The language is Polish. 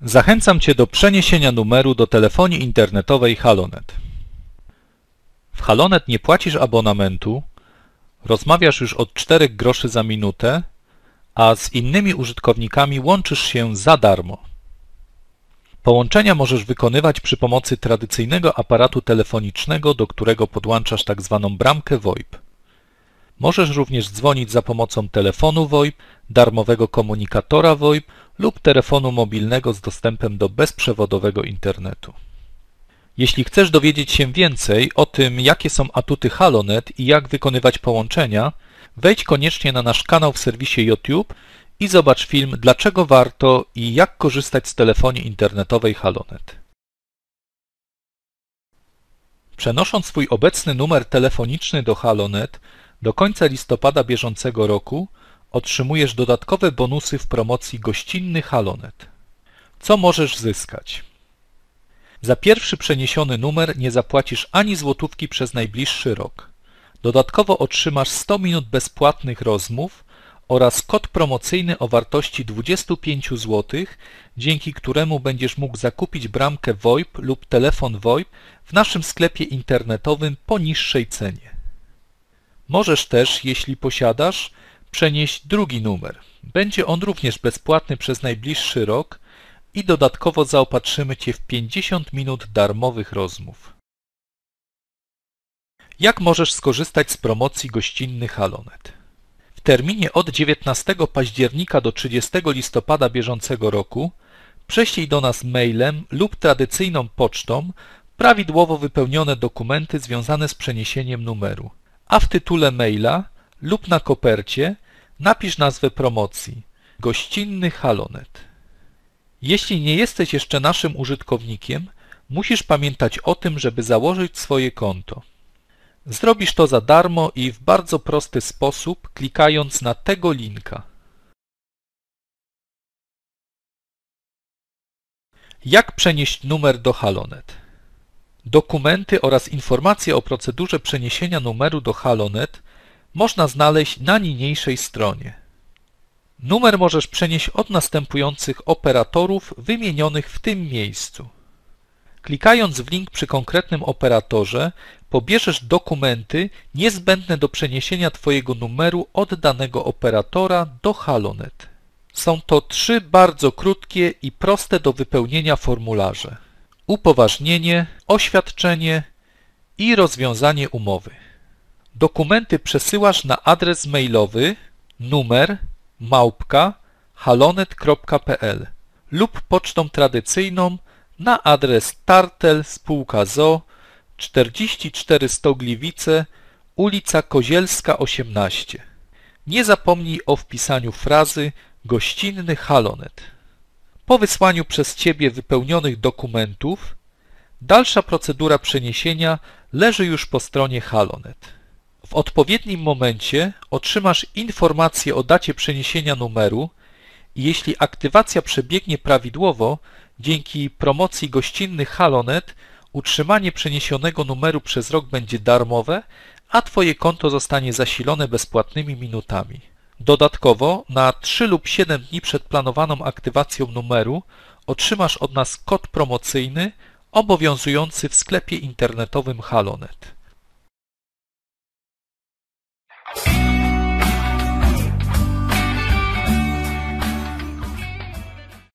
Zachęcam Cię do przeniesienia numeru do telefonii internetowej Halonet. W Halonet nie płacisz abonamentu, rozmawiasz już od 4 groszy za minutę, a z innymi użytkownikami łączysz się za darmo. Połączenia możesz wykonywać przy pomocy tradycyjnego aparatu telefonicznego, do którego podłączasz tzw. bramkę VoIP. Możesz również dzwonić za pomocą telefonu VoIP, darmowego komunikatora VoIP lub telefonu mobilnego z dostępem do bezprzewodowego internetu. Jeśli chcesz dowiedzieć się więcej o tym, jakie są atuty Halonet i jak wykonywać połączenia, wejdź koniecznie na nasz kanał w serwisie YouTube i zobacz film Dlaczego warto i jak korzystać z telefonii internetowej Halonet. Przenosząc swój obecny numer telefoniczny do Halonet do końca listopada bieżącego roku otrzymujesz dodatkowe bonusy w promocji gościnny Halonet. Co możesz zyskać? Za pierwszy przeniesiony numer nie zapłacisz ani złotówki przez najbliższy rok. Dodatkowo otrzymasz 100 minut bezpłatnych rozmów oraz kod promocyjny o wartości 25 zł, dzięki któremu będziesz mógł zakupić bramkę VoIP lub telefon VoIP w naszym sklepie internetowym po niższej cenie. Możesz też, jeśli posiadasz, przenieść drugi numer. Będzie on również bezpłatny przez najbliższy rok i dodatkowo zaopatrzymy Cię w 50 minut darmowych rozmów. Jak możesz skorzystać z promocji gościnny Halonet? W terminie od 19 października do 30 listopada bieżącego roku prześlij do nas mailem lub tradycyjną pocztą prawidłowo wypełnione dokumenty związane z przeniesieniem numeru, a w tytule maila lub na kopercie napisz nazwę promocji Gościnny Halonet. Jeśli nie jesteś jeszcze naszym użytkownikiem, musisz pamiętać o tym, żeby założyć swoje konto. Zrobisz to za darmo i w bardzo prosty sposób, klikając na tego linka. Jak przenieść numer do Halonet? Dokumenty oraz informacje o procedurze przeniesienia numeru do Halonet można znaleźć na niniejszej stronie. Numer możesz przenieść od następujących operatorów wymienionych w tym miejscu. Klikając w link przy konkretnym operatorze, pobierzesz dokumenty niezbędne do przeniesienia Twojego numeru od danego operatora do Halonet. Są to trzy bardzo krótkie i proste do wypełnienia formularze. Upoważnienie, oświadczenie i rozwiązanie umowy. Dokumenty przesyłasz na adres mailowy numer małpka halonet.pl lub pocztą tradycyjną na adres Tartel spółka ZO 44 Stogliwice, ulica Kozielska 18. Nie zapomnij o wpisaniu frazy gościnny halonet. Po wysłaniu przez Ciebie wypełnionych dokumentów, dalsza procedura przeniesienia leży już po stronie halonet. W odpowiednim momencie otrzymasz informację o dacie przeniesienia numeru i jeśli aktywacja przebiegnie prawidłowo, dzięki promocji gościnnych Halonet utrzymanie przeniesionego numeru przez rok będzie darmowe, a Twoje konto zostanie zasilone bezpłatnymi minutami. Dodatkowo na 3 lub 7 dni przed planowaną aktywacją numeru otrzymasz od nas kod promocyjny obowiązujący w sklepie internetowym Halonet.